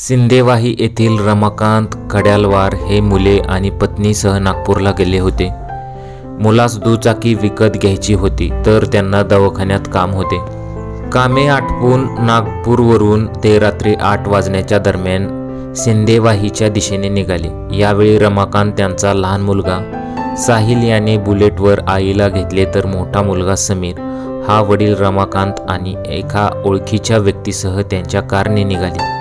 सिंदेवाही येथील रमाकांत खड्यालवार हे मुले आणि पत्नीसह नागपूरला गेले होते. मुलास दुचाकी विकत घ्यायची होती तर त्यांना दवाखान्यात काम होते. कामे आटपून नागपूरवरून ते रात्री आठ वाजण्याच्या दरम्यान सिंदेवाहीच्या दिशेने निघाले. यावेळी रमाकांत त्यांचा लहान मुलगा साहिल याने बुलेटवर आईला घेतले तर मोठा मुलगा समीर. हा वडील रमाकांत आणि एका ओळखीच्या व्यक्तीसह त्यांच्या कारने निघाले.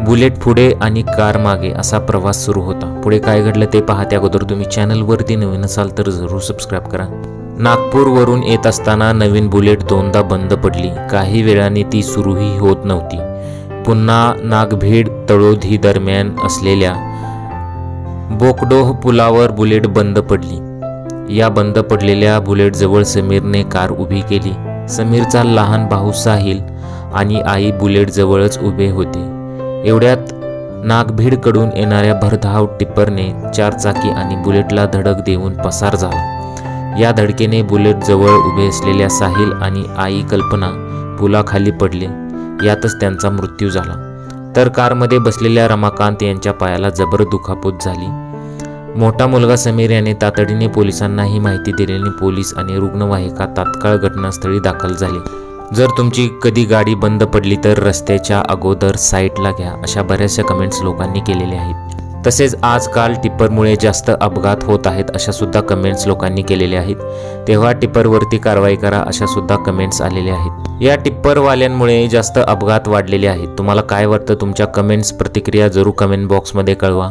बुलेट पुढे आणि कार मागे असा प्रवास सुरू होता. पुढे काय घडलं ते पाहत्या अगोदर तुम्ही चॅनलवरती नवीन असाल तर जरूर सबस्क्राईब करा. नागपूरवरून येत असताना नवीन बुलेट दोनदा बंद पडली. काही वेळाने ती सुरूही होत नव्हती. पुन्हा नागभीड तळोधी दरम्यान असलेल्या बोकडोह पुलावर बुलेट बंद पडली. या बंद पडलेल्या बुलेटजवळ समीरने कार उभी केली. समीरचा लहान भाऊ साहिल आणि आई बुलेटजवळच उभे होते. एवढ्यात नागभीडकडून येणाऱ्या भरधाव टिप्परने चारचाकी आणि बुलेटला धडक देऊन पसार झाला. या धडकेने बुलेट जवळ उभे असलेल्या साहिल आणि आई कल्पना पुलाखाली पडले. यातच त्यांचा मृत्यू झाला. तर कारमध्ये बसलेल्या रमाकांत यांच्या पायाला जबर दुखापत झाली. मोठा मुलगा समीर याने तातडीने पोलिसांना ही माहिती दिल्याने पोलीस आणि रुग्णवाहिका तात्काळ घटनास्थळी दाखल झाले. जर तुमची कधी गाडी बंद पडली तर रस्त्याच्या अगोदर साईटला घ्या अशा बऱ्याचशा कमेंट्स लोकांनी केलेल्या आहेत. तसेच आजकाल टिप्परमुळे जास्त अपघात होत आहेत अशा सुद्धा कमेंट्स लोकांनी केलेल्या आहेत. तेव्हा टिप्परवरती कारवाई करा अशा सुद्धा कमेंट्स आलेल्या आहेत. या टिप्परवाल्यांमुळे जास्त अपघात वाढलेले आहेत. तुम्हाला काय वाटतं? तुमच्या कमेंट्स प्रतिक्रिया जरूर कमेंट बॉक्समध्ये कळवा.